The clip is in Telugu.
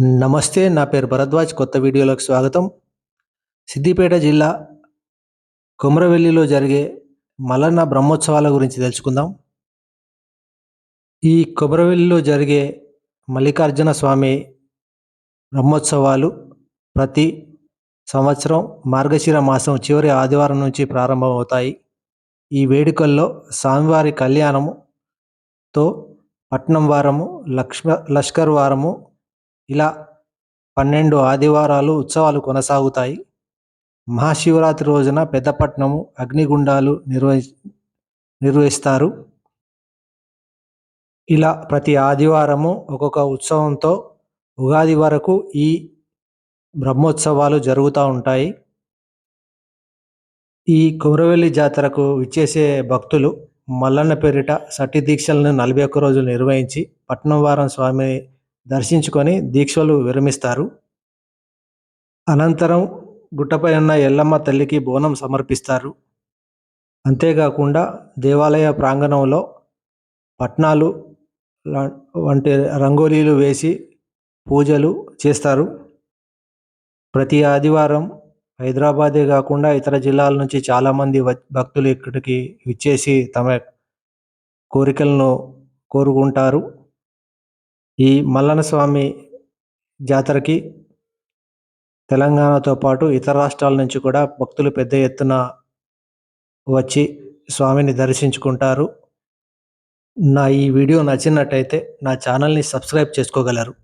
నమస్తే నా పేరు భరద్వాజ్. కొత్త వీడియోలోకి స్వాగతం. సిద్దిపేట జిల్లా కుమరవెల్లిలో జరిగే మల్లన్న బ్రహ్మోత్సవాల గురించి తెలుసుకుందాం. ఈ కుమరవెల్లిలో జరిగే మల్లికార్జున స్వామి బ్రహ్మోత్సవాలు ప్రతి సంవత్సరం మార్గశిర మాసం చివరి ఆదివారం నుంచి ప్రారంభమవుతాయి. ఈ వేడుకల్లో స్వామివారి కళ్యాణముతో పట్నం వారము లక్ష్మ లష్కర్ వారము ఇలా పన్నెండు ఆదివారాలు ఉత్సవాలు కొనసాగుతాయి. మహాశివరాత్రి రోజున పెద్దపట్నము అగ్నిగుండాలు నిర్వహి నిర్వహిస్తారు. ఇలా ప్రతి ఆదివారము ఒక్కొక్క ఉత్సవంతో ఉగాది వరకు ఈ బ్రహ్మోత్సవాలు జరుగుతూ ఉంటాయి. ఈ కుమరవెల్లి జాతరకు విచ్చేసే భక్తులు మల్లన్న పేరిట సటి దీక్షలను నలభై ఒక్క రోజులు నిర్వహించి పట్నం వారం స్వామి దర్శించుకొని దీక్షలు విరమిస్తారు. అనంతరం గుట్టపై ఉన్న ఎల్లమ్మ తల్లికి బోనం సమర్పిస్తారు. అంతేకాకుండా దేవాలయ ప్రాంగణంలో పట్నాలు వంటి రంగోలీలు వేసి పూజలు చేస్తారు. ప్రతి ఆదివారం హైదరాబాదే కాకుండా ఇతర జిల్లాల నుంచి చాలామంది భక్తులు ఇక్కడికి విచ్చేసి తమ కోరికలను కోరుకుంటారు. ఈ మల్లన స్వామి జాతరకి తెలంగాణతో పాటు ఇతర రాష్ట్రాల నుంచి కూడా భక్తులు పెద్ద ఎత్తున వచ్చి స్వామిని దర్శించుకుంటారు. నా ఈ వీడియో నచ్చినట్టయితే నా ఛానల్ని సబ్స్క్రైబ్ చేసుకోగలరు.